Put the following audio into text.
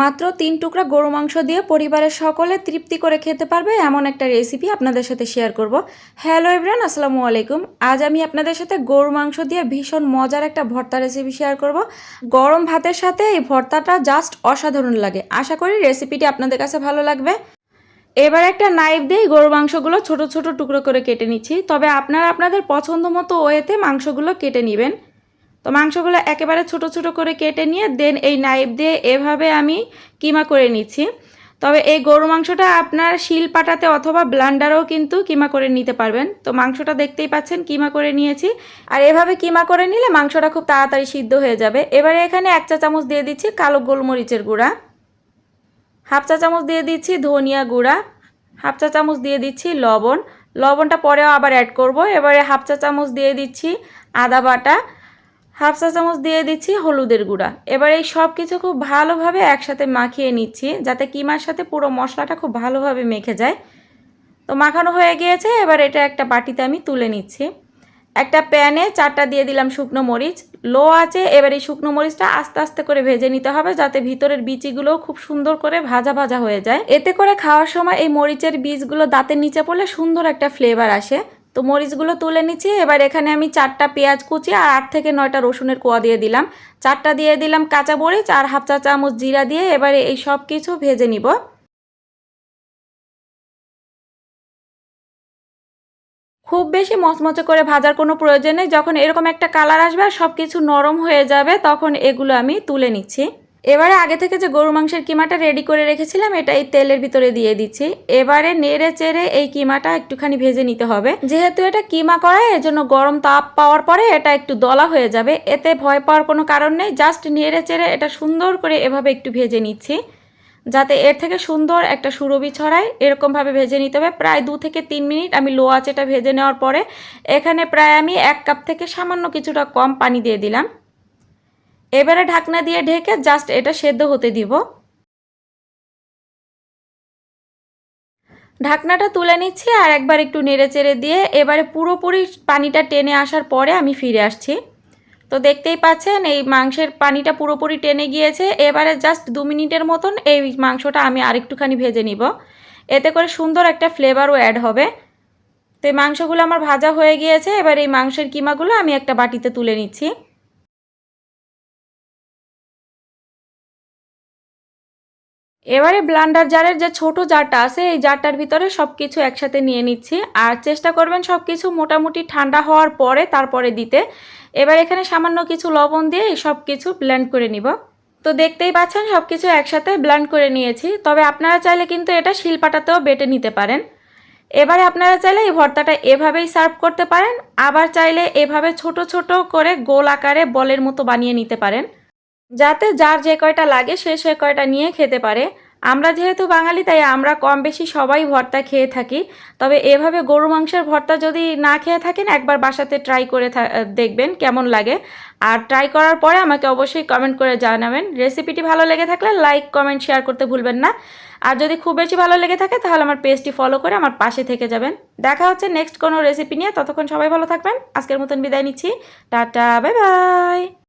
মাত্র তিন টুকরা গরু মাংস দিয়ে পরিবারের সকলে তৃপ্তি করে খেতে পারবে এমন একটা রেসিপি আপনাদের সাথে শেয়ার করব। হ্যালো এভরান আসসালামু আলাইকুম। আজ আমি আপনাদের সাথে গরু মাংস দিয়ে ভীষণ মজার একটা ভর্তা রেসিপি শেয়ার করব। গরম ভাতের সাথে এই ভর্তাটা জাস্ট অসাধারণ লাগে। আশা করি রেসিপিটি আপনাদের কাছে ভালো লাগবে। এবার একটা নাইফ দিয়ে গরু মাংসগুলো ছোট ছোট টুকরো করে কেটে নিচ্ছি। তবে আপনারা আপনাদের পছন্দ মতো ওয়েতে মাংসগুলো কেটে নেবেন। তো মাংসগুলো একেবারে ছোট ছোট করে কেটে নিয়ে দেন এই নাইফ দিয়ে এভাবে আমি কিমা করে নিচ্ছি। তবে এই গরু মাংসটা আপনার শিল পাটাতে অথবা ব্লান্ডারেও কিন্তু কিমা করে নিতে পারবেন। তো মাংসটা দেখতেই পাচ্ছেন কিমা করে নিয়েছি। আর এভাবে কিমা করে নিলে মাংসটা খুব তাড়াতাড়ি সিদ্ধ হয়ে যাবে। এবারে এখানে এক চা চামচ দিয়ে দিচ্ছি কালো গোলমরিচের গুঁড়া। হাফ চা চামচ দিয়ে দিচ্ছি ধনিয়া গুঁড়া। হাফ চা চামচ দিয়ে দিচ্ছি লবণ। লবণটা পরেও আবার অ্যাড করব। এবারে হাফ চা চামচ দিয়ে দিচ্ছি আদা বাটা। হাফ চা চামচ দিয়ে দিচ্ছি হলুদের গুঁড়া। এবার এই সব কিছু খুব ভালোভাবে একসাথে মাখিয়ে নিচ্ছি, যাতে কিমার সাথে পুরো মশলাটা খুব ভালোভাবে মেখে যায়। তো মাখানো হয়ে গিয়েছে, এবার এটা একটা বাটিতে আমি তুলে নিচ্ছি। একটা প্যানে চারটা দিয়ে দিলাম শুকনো মরিচ। লো আছে এবার এই শুকনো মরিচটা আস্তে আস্তে করে ভেজে নিতে হবে, যাতে ভিতরের বিচিগুলোও খুব সুন্দর করে ভাজা ভাজা হয়ে যায়। এতে করে খাওয়ার সময় এই মরিচের বীজগুলো দাঁতের নিচে পড়লে সুন্দর একটা ফ্লেভার আসে। তো মরিচগুলো তুলে নিচ্ছি। এবার এখানে আমি চারটা পেঁয়াজ কুচি আর আট থেকে নয়টা রসুনের কোয়া দিয়ে দিলাম। চারটা দিয়ে দিলাম কাঁচা মরিচ আর হাফ চা চামচ জিরা দিয়ে এবারে এই সব কিছু ভেজে নিব। খুব বেশি মচমচে করে ভাজার কোনো প্রয়োজন নেই। যখন এরকম একটা কালার আসবে আর সব কিছু নরম হয়ে যাবে, তখন এগুলো আমি তুলে নিচ্ছি। এবারে আগে থেকে যে গরু মাংসের কিমাটা রেডি করে রেখেছিলাম, এটা এই তেলের ভিতরে দিয়ে দিচ্ছি। এবারে নেড়ে চেড়ে এই কিমাটা একটুখানি ভেজে নিতে হবে। যেহেতু এটা কিমা করা এজন্য গরম তাপ পাওয়ার পরে এটা একটু দলা হয়ে যাবে। এতে ভয় পাওয়ার কোনো কারণ নেই জাস্ট নেড়ে চেড়ে এটা সুন্দর করে এভাবে একটু ভেজে নিচ্ছি। যাতে এর থেকে সুন্দর একটা সুরভি ছড়ায়, এরকমভাবে ভেজে নিতে হবে। প্রায় দু থেকে তিন মিনিট আমি লো আঁচেটা ভেজে নেওয়ার পরে, এখানে প্রায় আমি এক কাপ থেকে সামান্য কিছুটা কম পানি দিয়ে দিলাম। এবারে ঢাকনা দিয়ে ঢেকে জাস্ট এটা সেদ্ধ হতে দিব। ঢাকনাটা তুলে নিচ্ছি আর একবার একটু নেড়ে চেড়ে দিয়ে এবারে পুরোপুরি পানিটা টেনে আসার পরে আমি ফিরে আসছি। তো দেখতেই পাচ্ছেন এই মাংসের পানিটা পুরোপুরি টেনে গিয়েছে। এবারে জাস্ট দু মিনিটের মতন এই মাংসটা আমি আরেকটুখানি ভেজে নিব। এতে করে সুন্দর একটা ফ্লেভারও অ্যাড হবে। তো এই মাংসগুলো আমার ভাজা হয়ে গিয়েছে। এবার এই মাংসের কিমাগুলো আমি একটা বাটিতে তুলে নিচ্ছি। এবারে ব্লান্ডার জারের যে ছোট জারটা আছে, এই জারটার ভিতরে সব কিছু একসাথে নিয়ে নিচ্ছি। আর চেষ্টা করবেন সব কিছু মোটামুটি ঠান্ডা হওয়ার পরে তারপরে দিতে। এবার এখানে সামান্য কিছু লবণ দিয়ে সব কিছু ব্লেন্ড করে নিব। তো দেখতেই পাচ্ছেন সব কিছু একসাথে ব্লেন্ড করে নিয়েছি। তবে আপনারা চাইলে কিন্তু এটা শিলপাটাতেও বেটে নিতে পারেন। এবারে আপনারা চাইলে এই ভর্তাটা এভাবেই সার্ভ করতে পারেন। আবার চাইলে এভাবে ছোট ছোট করে গোল আকারে বলের মতো বানিয়ে নিতে পারেন। যাতে যার যে কয়টা লাগে সে সে কয়টা নিয়ে খেতে পারে। আমরা যেহেতু বাঙালি, তাই আমরা কম বেশি সবাই ভর্তা খেয়ে থাকি। তবে এভাবে গরু মাংসের ভর্তা যদি না খেয়ে থাকেন, একবার বাসাতে ট্রাই করে দেখবেন কেমন লাগে। আর ট্রাই করার পরে আমাকে অবশ্যই কমেন্ট করে জানাবেন। রেসিপিটি ভালো লেগে থাকলে লাইক কমেন্ট শেয়ার করতে ভুলবেন না। আর যদি খুব বেশি ভালো লেগে থাকে, তাহলে আমার পেজটি ফলো করে আমার পাশে থেকে যাবেন। দেখা হচ্ছে নেক্সট কোনো রেসিপি নিয়ে। ততক্ষণ সবাই ভালো থাকবেন। আজকের মতন বিদায় নিচ্ছি। Tata bye bye